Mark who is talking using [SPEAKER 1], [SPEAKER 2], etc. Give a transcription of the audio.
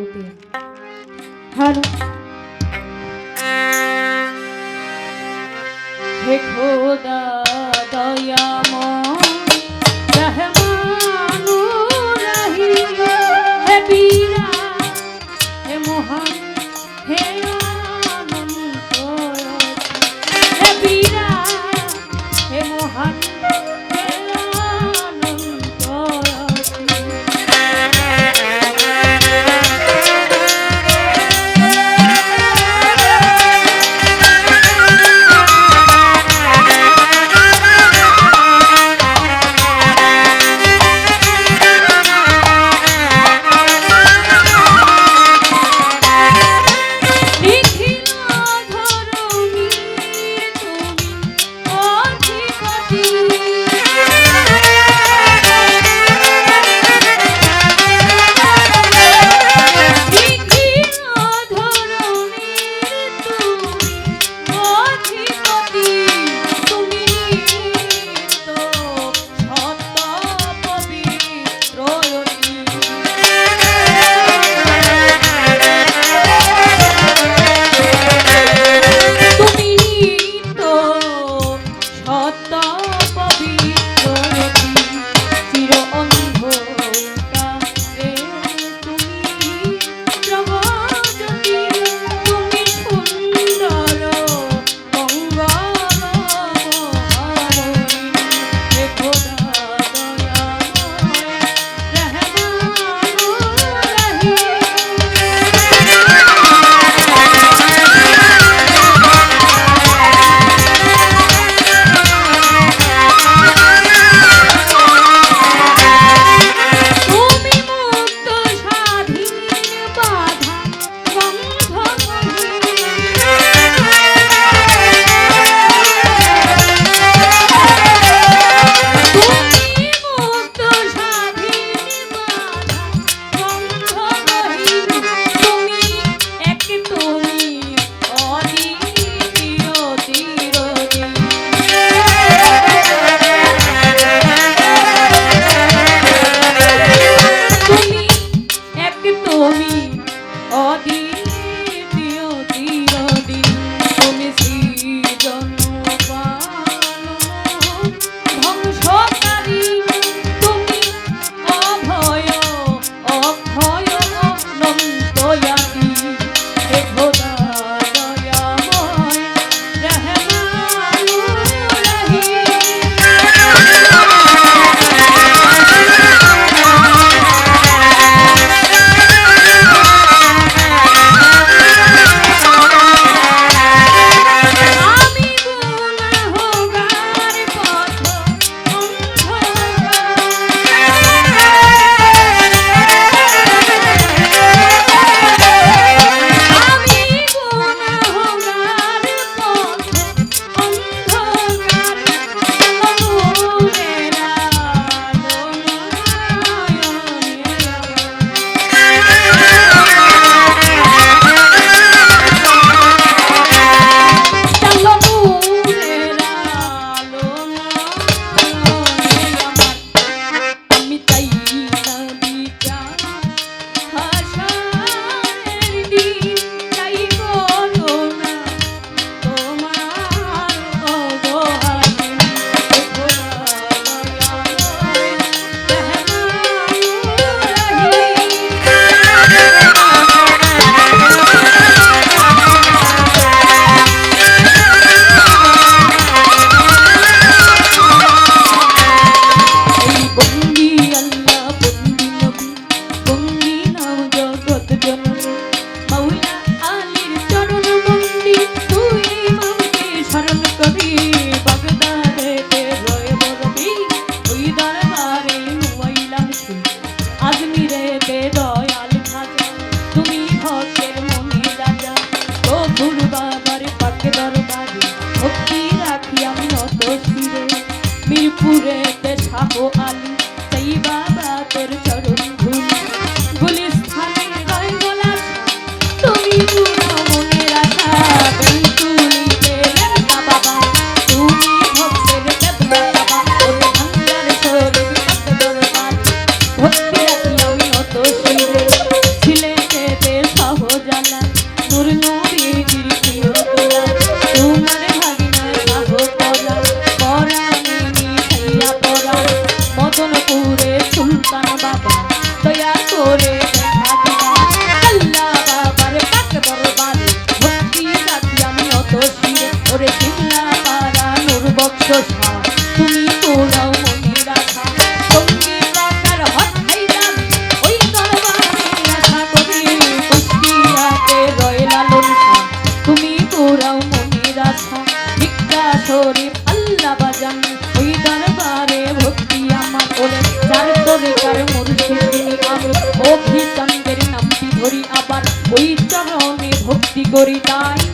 [SPEAKER 1] করতে ভালো হে খোদা পীরপুরে দেখাবো আমি। সেই বাবা তোর চরণ করি তাই